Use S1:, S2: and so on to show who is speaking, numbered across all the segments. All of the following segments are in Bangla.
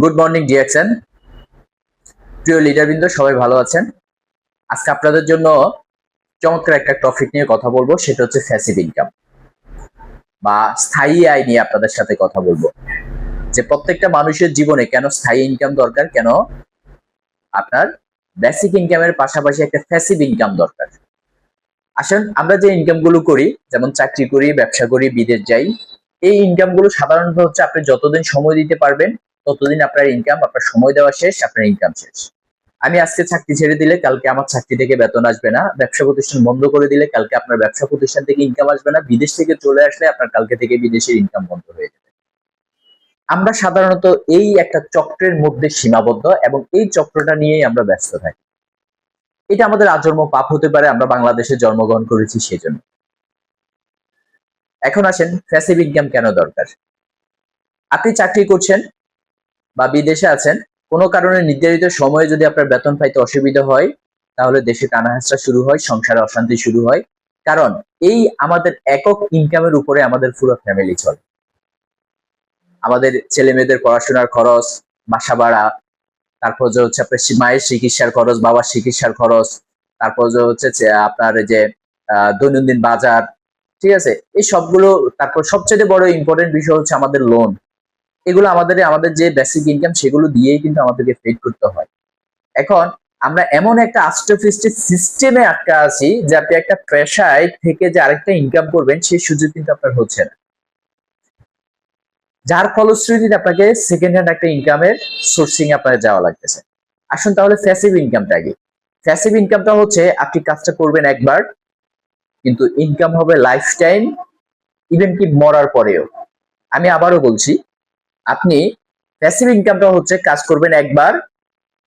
S1: গুড মর্নিং ডিএক্সএন প্রিয় লিডারবৃন্দ সবাই ভালো আছেন? আজকে আপনাদের জন্য চমৎকার একটা টপিক নিয়ে কথা বলব, সেটা হচ্ছে ফ্যাসিভ ইনকাম বা স্থায়ী আয় নিয়ে আপনাদের সাথে কথা বলব। যে প্রত্যেকটা মানুষের জীবনে কেন স্থায়ী ইনকাম দরকার, কেন আপনার বেসিক ইনকামের পাশাপাশি একটা ফ্যাসিভ ইনকাম দরকার। আসেন, আমরা যে ইনকামগুলো করি, যেমন চাকরি করি, ব্যবসা করি, বিদেশ যাই, এই ইনকামগুলো সাধারণত হচ্ছে আপনি যতদিন সময় দিতে পারবেন ততদিন আপনার ইনকাম আপনার সময় দেওয়া শেষ, আপনার ইনকাম শেষ। আমি আজকে চাকরি ছেড়ে দিলে কালকে আমার চাকরি থেকে বেতন আসবে না, ব্যবসা প্রতিষ্ঠান বন্ধ করে দিলে কালকে আপনার ব্যবসা প্রতিষ্ঠান থেকে ইনকাম আসবে না, বিদেশ থেকে চলে আসলে আপনার কালকে থেকে বিদেশের ইনকাম বন্ধ হয়ে যাবে। আমরা সাধারণত এই একটা চক্রের মধ্যে সীমাবদ্ধ এবং এই চক্রটা নিয়েই আমরা ব্যস্ত থাকি। এটা আমাদের আজন্ম পাপ হতে পারে, আমরা বাংলাদেশে জন্মগ্রহণ করেছি সেজন্য। এখন আসেন ফ্যাসিভ ইনকাম কেন দরকার? আপনি চাকরি করছেন বা বিদেশে আছেন, কোনো কারণে নির্ধারিত সময়ে যদি আপনার বেতন পাইতে অসুবিধা হয়, তাহলে দেশে টানাহাসা শুরু হয়, সংসারে অশান্তি শুরু হয়। কারণ এই আমাদের একক ইনকামের উপরে আমাদের পুরো ফ্যামিলি চলে। আমাদের ছেলে মেয়েদের পড়াশোনার খরচ, বাসা ভাড়া, তারপর যে হচ্ছে আপনার মায়ের চিকিৎসার খরচ, বাবার চিকিৎসার খরচ, তারপর যে হচ্ছে আপনার যে দৈনন্দিন বাজার, ঠিক আছে? এই সবগুলো, তারপর সবচেয়ে বড় ইম্পর্টেন্ট বিষয় হচ্ছে আমাদের লোন এগুলো আমাদের আমাদের যে বেসিক ইনকাম সেগুলো দিয়েই কিন্তু আমাদেরকে ফেড করতে হয়। এখন আমরা এমন একটা আস্ট্রোফিস্টের সিস্টেমে আটকা আছি যে আপনি একটা পেশায় থেকে যে আরেকটা ইনকাম করবেন, সেই সুযোগ কিন্তু আপনার হচ্ছে না। যার ফলশ্রুতিতে আপনাকে সেকেন্ড হ্যান্ড একটা ইনকামের সোর্সিং আপনার যাওয়া লাগতেছে। আসুন তাহলে ফ্যাসিভ ইনকামটা আগে। ফ্যাসিভ ইনকামটা হচ্ছে আপনি কাজটা করবেন একবার, কিন্তু ইনকাম হবে লাইফ টাইম ইভেন কি মরার পরেও। আমি আবারও বলছি আপনি প্যাসিভ ইনকামটা হচ্ছে কাজ করবেন একবার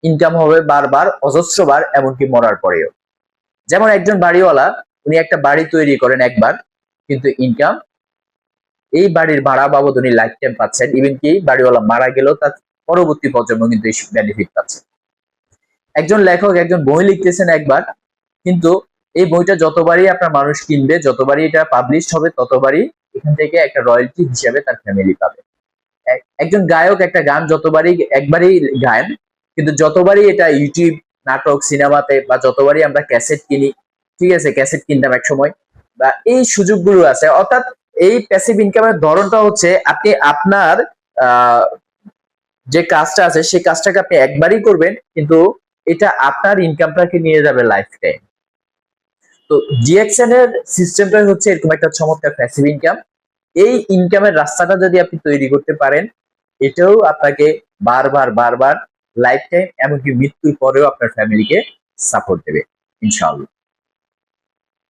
S1: ইনকাম হবে বারবার অজস্রবার এমনকি মরার পরেও। যেমন একজন বাড়িওয়ালা, উনি একটা বাড়ি তৈরি করেন একবার, কিন্তু ইনকাম এই বাড়ির ভাড়া বাবদ উনি লাইফ টাইম পাচ্ছেন ইভেন কি বাড়িওয়ালা মারা গেলেও তার পরবর্তী প্রজন্ম কিন্তু এই বেনিফিট পাচ্ছে। একজন লেখক, একজন বই লিখতেছেন একবার, কিন্তু এই বইটা যতবারই আপনার মানুষ কিনবে, যতবারই এটা পাবলিশ হবে, ততবারই এখান থেকে একটা রয়্যালটি হিসাবে তার ফ্যামিলি পাবে। একজন গায়ক একটা গান যতবারই একবারই গান, কিন্তু যতবারই এটা ইউটিউব নাটক, সিনেমাতে বা যতবারই আমরা ক্যাসেট কিনি, ঠিক আছে, ক্যাসেট কিনতাম এক সময়, বা এই সুযোগগুলো আছে, অর্থাৎ এই প্যাসিভ ইনকামের ধরনটা হচ্ছে আপনি আপনার যে কাজটা আছে, সেই কাজটাকে আপনি একবারই করবেন, কিন্তু এটা আপনার ইনকামটাকে নিয়ে যাবে লাইফ টাইম তো জিএক্সএন এর সিস্টেমটা হচ্ছে এরকম একটা চমৎকার প্যাসিভ ইনকাম এই ইনকামের রাস্তাটা যদি আপনি তৈরি করতে পারেন, এটাও আপনাকে বারবার বারবার লাইফ টাইম এমনকি মৃত্যুর পরেও আপনার ফ্যামিলিকে সাপোর্ট দেবে, ইনশাআল্লাহ।